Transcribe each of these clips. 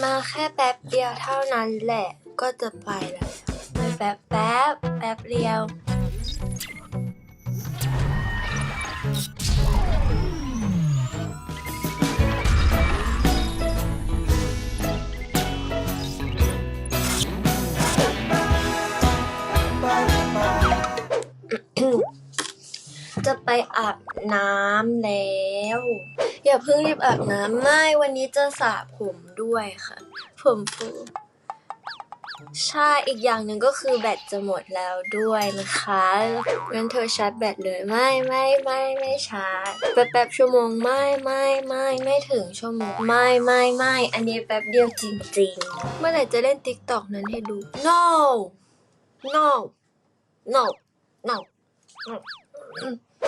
มาแค่แป๊บเดียวเท่านั้นแหละ ก็จะไปแล้ว ไม่แป๊บแป๊บแป๊บเดียว จะไปอาบน้ำแล้ว อย่าเพิ่งรีบอาบน้ำไม่วันนี้จะสระผมด้วยค่ะ ผมฟูใช่อีกอย่างหนึ่งก็คือแบตจะหมดแล้วด้วยนะคะงั้นเธอชาร์จแบตเลยไม่ไม่ไม่ไม่ชาร์จแป๊บแป๊บชั่วโมงไม่ไม่ไม่ไม่ถึงชั่วโมงไม่ไม่ไม่อันนี้แป๊บเดียวจริง ๆ เมื่อไหร่จะเล่นติ๊กต็อกนั้นให้ดู no no no no no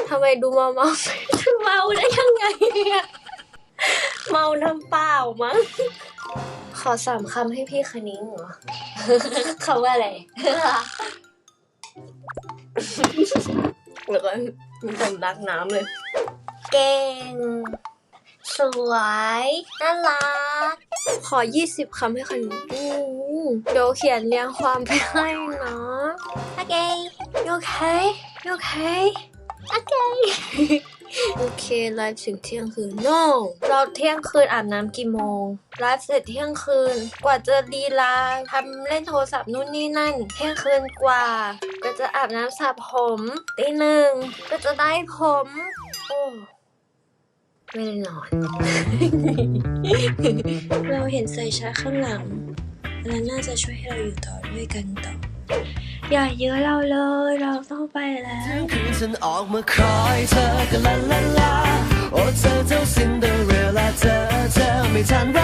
ทำไมดูเมาเมาๆเมาได้ยังไงอะเมาน้ำเปล่ามั้ง ขอสามคำให้พี่คณิ้งเหรอคำว่าอะไรแล้วก็มีสำลักน้ำเลย เก่ง สวย น่ารัก ขอ 20 คำให้คณิ้งอืมเดี๋ยวเขียนเรียงความไปให้นะโอเคโอเคโอเค โอเค โอเคไลฟ์ถึงเที่ยงคืน no เราเที่ยงคืนอาบน้ำกี่โมงไลฟ์เสร็จเที่ยงคืน กว่าจะดีลาทำเล่นโทรศัพท์นู่นนี่นั่น เที่ยงคืนกว่า ก็จะอาบน้ำสระผมตีหนึ่งก็จะได้ผม โอ้ไม่ได้นอน เราเห็นใส่ชาร์จข้างหลังอันนั้นน่าจะช่วยให้เราอยู่ต่อด้วยกันต่อ อย่าเยอะเราเลย เราต้องไปแล้วคืนฉันออกมาคอยเธอกันลาลาลาโอ้เธอเจ้าซินเดอเรลล่าเธอเธอไม่ทันร่ำลา